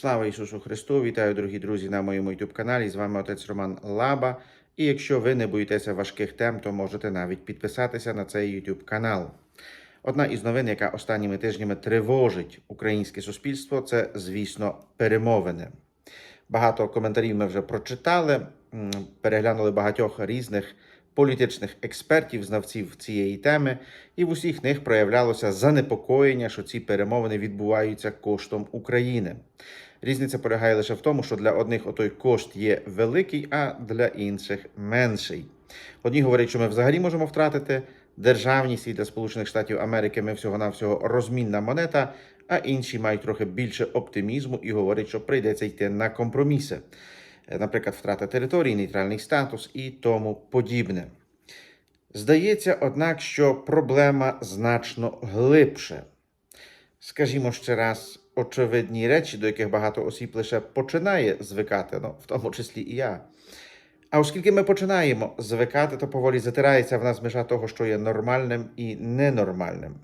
Слава Ісусу Христу! Вітаю, дорогі друзі, на моєму youtube каналі. З вами отець Роман Лаба. І якщо ви не боїтеся важких тем, то можете навіть підписатися на цей youtube канал. Одна із новин, яка останніми тижнями тривожить українське суспільство, це, звісно, перемовини. Багато коментарів ми вже прочитали, переглянули багатьох різних політичних експертів, знавців цієї теми, і в усіх них проявлялося занепокоєння, що ці перемовини відбуваються коштом України. Різниця полягає лише в тому, що для одних отой кошт є великий, а для інших менший. Одні говорять, що ми взагалі можемо втратити державність і для Сполучених Штатів Америки ми всього-навсього розмінна монета, а інші мають трохи більше оптимізму і говорять, що прийдеться йти на компроміси. Е, Наприклад, втрата території, нейтральний статус і тому подібне. Здається, однак, що проблема значно глибше. Скажімо ще раз, очевидні речі, до яких багато осіб лише починає звикати, ну, в тому числі і я. А оскільки ми починаємо звикати, то поволі затирається в нас межа того, що є нормальним і ненормальним.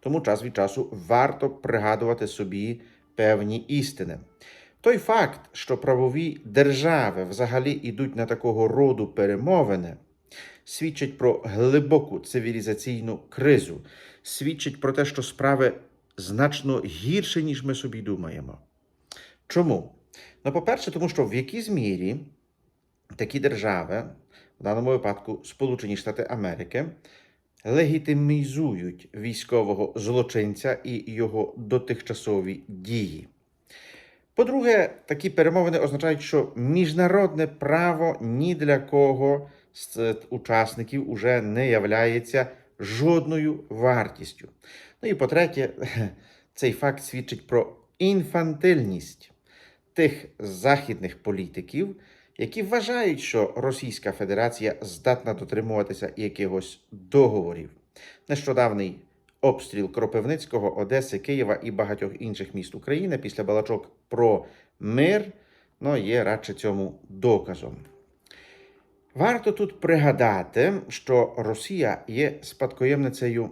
Тому час від часу варто пригадувати собі певні істини. Той факт, що правові держави взагалі йдуть на такого роду перемовини, свідчить про глибоку цивілізаційну кризу, свідчить про те, що справи значно гірше, ніж ми собі думаємо. Чому? Ну, по-перше, тому що в якійсь мірі такі держави, в даному випадку Сполучені Штати Америки, легітимізують військового злочинця і його дотихчасові дії. По-друге, такі перемовини означають, що міжнародне право ні для кого з учасників уже не являється жодною вартістю. Ну і по-третє, цей факт свідчить про інфантильність тих західних політиків, які вважають, що Російська Федерація здатна дотримуватися якихось договорів. Нещодавний обстріл Кропивницького, Одеси, Києва і багатьох інших міст України після балачок про мир ну, є радше цьому доказом. Варто тут пригадати, що Росія є спадкоємницею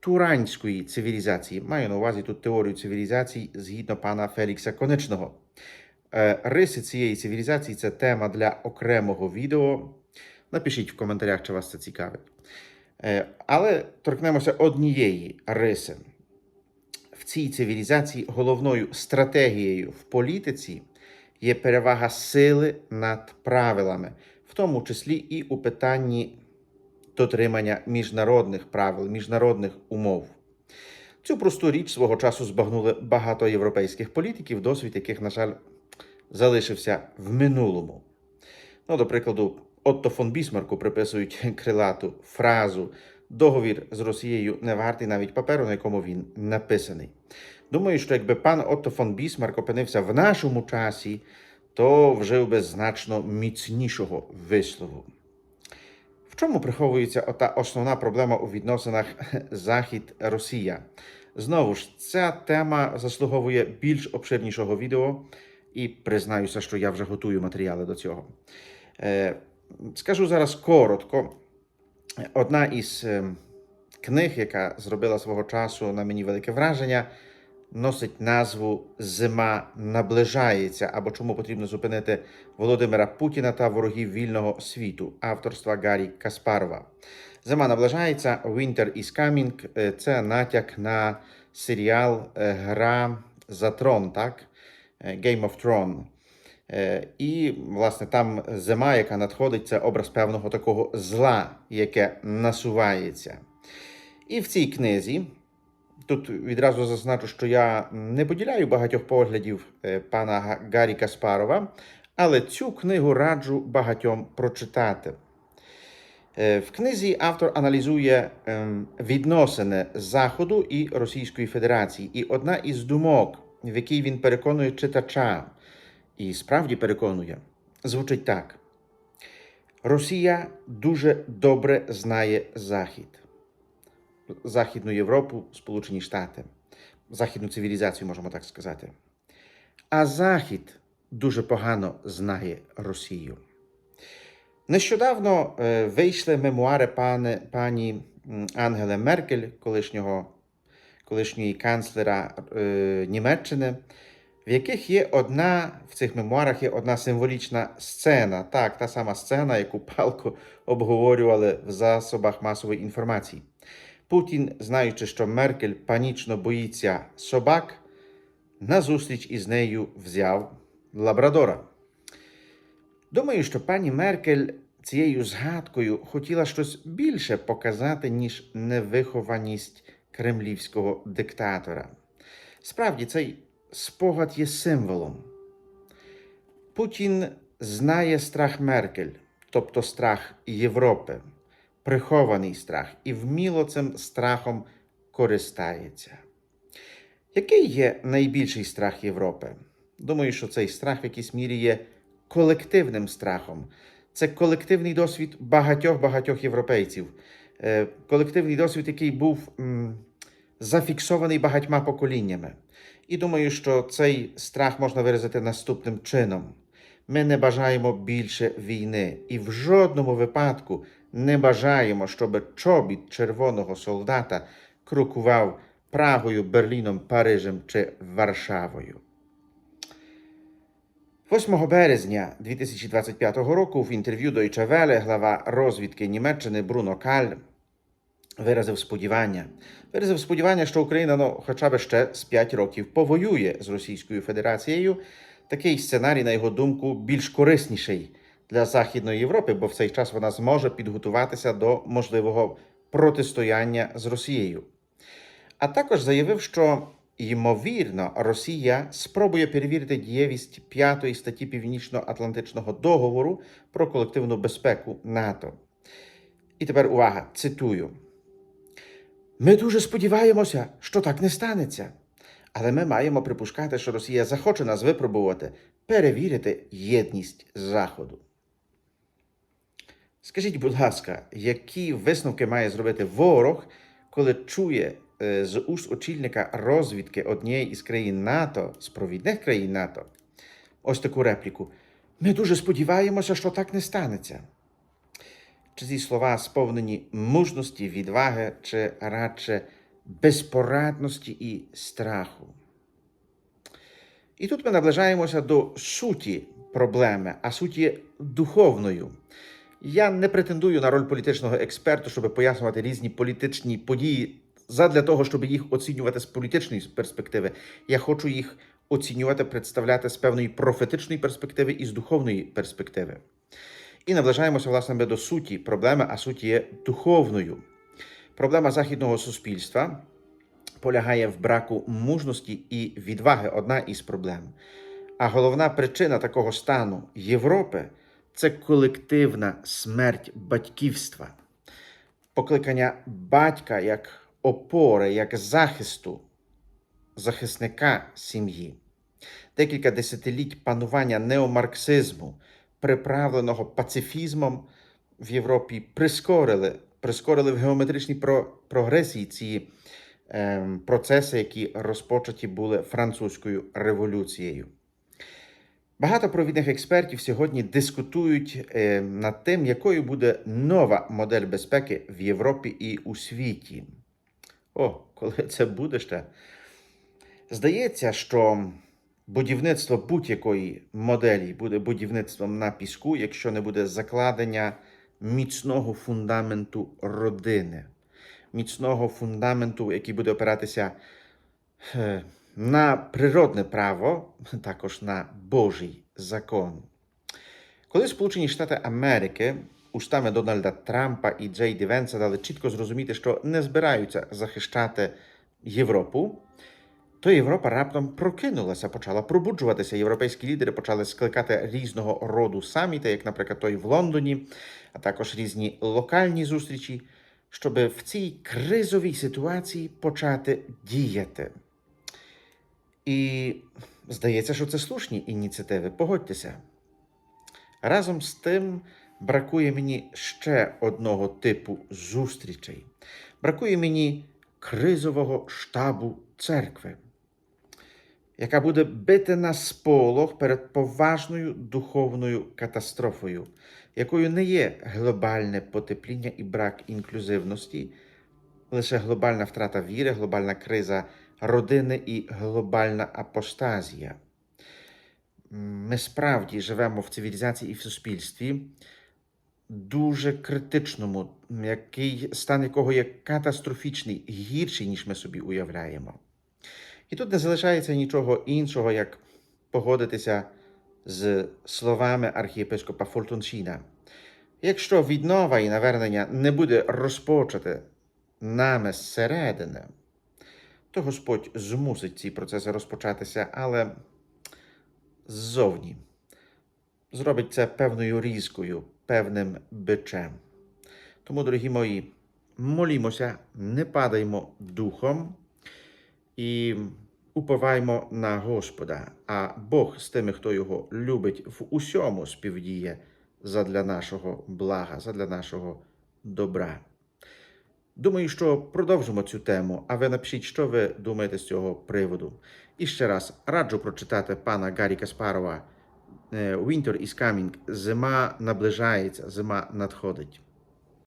туранської цивілізації. Маю на увазі тут теорію цивілізації згідно пана Фелікса Конечного. Е, Риси цієї цивілізації це тема для окремого відео. Напишіть в коментарях, чи вас це цікавить. Е, Але торкнемося однієї риси. В цій цивілізації головною стратегією в політиці є перевага сили над правилами, в тому числі і у питанні дотримання міжнародних правил, міжнародних умов. Цю просту річ свого часу збагнули багато європейських політиків, досвід яких, на жаль, залишився в минулому. Ну, до прикладу, Отто фон Бісмарку приписують крилату фразу договір з Росією не вартий навіть паперу, на якому він написаний. Думаю, що якби пан Отто фон Бісмарк опинився в нашому часі, то вжив би значно міцнішого вислову. В чому приховується ота основна проблема у відносинах Захід-Росія? Знову ж, ця тема заслуговує більш обширнішого відео, і признаюся, що я вже готую матеріали до цього. Скажу зараз коротко. Одна із е, книг, яка зробила свого часу на мені велике враження, носить назву Зима наближається або чому потрібно зупинити Володимира Путіна та ворогів вільного світу авторства Гаррі Каспарова. Зима наближається, Winter is coming. Е, Це натяк на серіал е, Гра за трон, так? Game of Thrones. Е, І, власне, там зима, яка надходить, це образ певного такого зла, яке насувається. І в цій книзі, тут відразу зазначу, що я не поділяю багатьох поглядів е, пана Га- Гаррі Каспарова, але цю книгу раджу багатьом прочитати. Е, В книзі автор аналізує ем, відносини Заходу і Російської Федерації. І одна із думок, в якій він переконує читача, і справді переконує, звучить так: Росія дуже добре знає Захід, Західну Європу, Сполучені Штати, західну цивілізацію, можемо так сказати. А Захід дуже погано знає Росію. Нещодавно е, вийшли мемуари пани, пані м, Ангели Меркель, колишнього, колишньої канцлера е, Німеччини, в яких є одна в цих мемуарах є одна символічна сцена. Так, та сама сцена, яку палко обговорювали в засобах масової інформації. Путін, знаючи, що Меркель панічно боїться собак, на зустріч із нею взяв Лабрадора. Думаю, що пані Меркель цією згадкою хотіла щось більше показати, ніж невихованість кремлівського диктатора. Справді, цей спогад є символом. Путін знає страх Меркель, тобто страх Європи, прихований страх, і вміло цим страхом користається. Який є найбільший страх Європи? Думаю, що цей страх в якійсь мірі є колективним страхом. Це колективний досвід багатьох-багатьох європейців. Е, Колективний досвід, який був зафіксований багатьма поколіннями. І думаю, що цей страх можна виразити наступним чином: ми не бажаємо більше війни, і в жодному випадку не бажаємо, щоб чобіт червоного солдата крокував Прагою, Берліном, Парижем чи Варшавою. 8 березня 2025 року в інтерв'ю Deutsche Welle глава розвідки Німеччини Бруно Каль виразив сподівання. Виразив сподівання, що Україна ну, хоча б ще з 5 років повоює з Російською Федерацією. Такий сценарій, на його думку, більш корисніший для Західної Європи, бо в цей час вона зможе підготуватися до можливого протистояння з Росією. А також заявив, що ймовірно Росія спробує перевірити дієвість п'ятої статті Північно-Атлантичного договору про колективну безпеку НАТО. І тепер увага, цитую. Ми дуже сподіваємося, що так не станеться. Але ми маємо припускати, що Росія захоче нас випробувати, перевірити єдність Заходу. Скажіть, будь ласка, які висновки має зробити ворог, коли чує е, з уст очільника розвідки однієї із країн НАТО, з провідних країн НАТО, ось таку репліку. Ми дуже сподіваємося, що так не станеться. Чи ці слова сповнені мужності, відваги, чи радше безпорадності і страху? І тут ми наближаємося до суті проблеми, а суть є духовною. Я не претендую на роль політичного експерта, щоб пояснювати різні політичні події задля того, щоб їх оцінювати з політичної перспективи. Я хочу їх оцінювати, представляти з певної профетичної перспективи і з духовної перспективи. І наближаємося, власне, до суті проблеми, а суть є духовною. Проблема західного суспільства полягає в браку мужності і відваги одна із проблем. А головна причина такого стану Європи це колективна смерть батьківства, покликання батька як опори, як захисту, захисника сім'ї. Декілька десятиліть панування неомарксизму, приправленого пацифізмом в Європі, прискорили, прискорили в геометричній про- прогресії ці ем, процеси, які розпочаті були французькою революцією. Багато провідних експертів сьогодні дискутують е, над тим, якою буде нова модель безпеки в Європі і у світі. О, коли це буде ще? Здається, що будівництво будь-якої моделі буде будівництвом на піску, якщо не буде закладення міцного фундаменту родини, міцного фундаменту, який буде опиратися е, на природне право, також на Божий закон. Коли Сполучені Штати Америки устами Дональда Трампа і Джей Ді Венса дали чітко зрозуміти, що не збираються захищати Європу, то Європа раптом прокинулася, почала пробуджуватися. Європейські лідери почали скликати різного роду саміти, як, наприклад, той в Лондоні, а також різні локальні зустрічі, щоб в цій кризовій ситуації почати діяти. І здається, що це слушні ініціативи. Погодьтеся. Разом з тим бракує мені ще одного типу зустрічей. Бракує мені кризового штабу церкви, яка буде бити на сполох перед поважною духовною катастрофою, якою не є глобальне потепління і брак інклюзивності, лише глобальна втрата віри, глобальна криза родини і глобальна апостазія. ми справді живемо в цивілізації і в суспільстві дуже критичному, який, стан якого є катастрофічний, гірший, ніж ми собі уявляємо. І тут не залишається нічого іншого, як погодитися з словами архієпископа Фолтуншіна. Якщо віднова і навернення не буде розпочати нами зсередини, то Господь змусить ці процеси розпочатися, але ззовні. Зробить це певною різкою, певним бичем. Тому, дорогі мої, молімося, не падаймо духом і уповаймо на Господа, а Бог з тими, хто його любить, в усьому співдіє задля нашого блага, задля нашого добра. Думаю, що продовжимо цю тему, а ви напишіть, що ви думаєте з цього приводу. І ще раз раджу прочитати пана Гаррі Каспарова е, Winter is coming. Зима наближається, зима надходить.